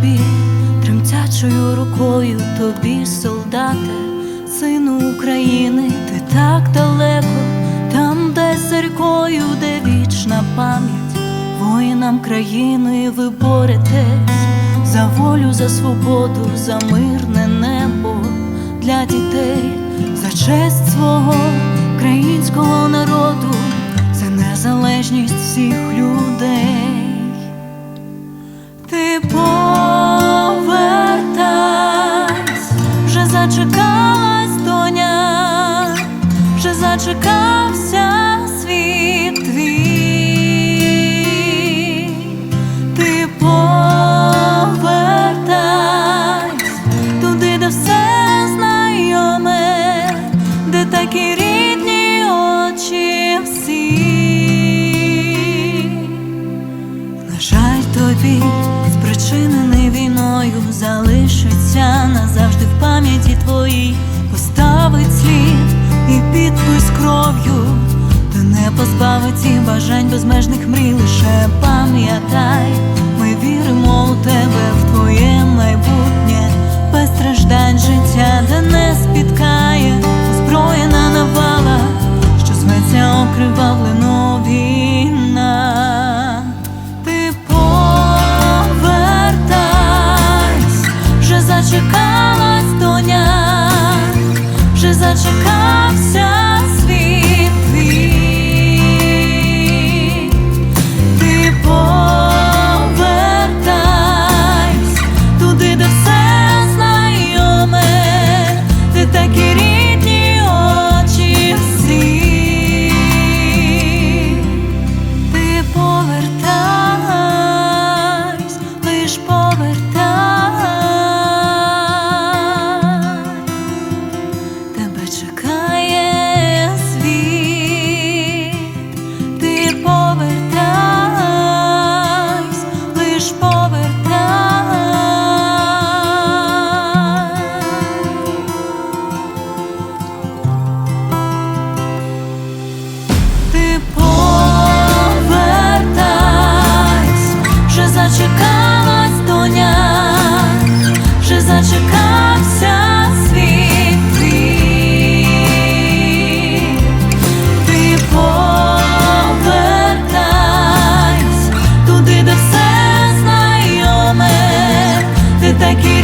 тобі, тремтячою рукою тобі, солдате, сину України, ти так далеко, там, де за рікою, де вічна пам'ять, воїнам країни ви боретесь за волю, за свободу, за мирне небо для дітей, за честь свого українського народу, за незалежність всіх людей. Зачекалась доня, вже зачекався світ твій. Ти повертайся туди, де все знайоме, де такі рідні очі всі. На жаль, тобі спричинений війною залишиться назавжди в Павиці бажань безмежних мрій лише пам'ятай, ми віримо у тебе. te quiero.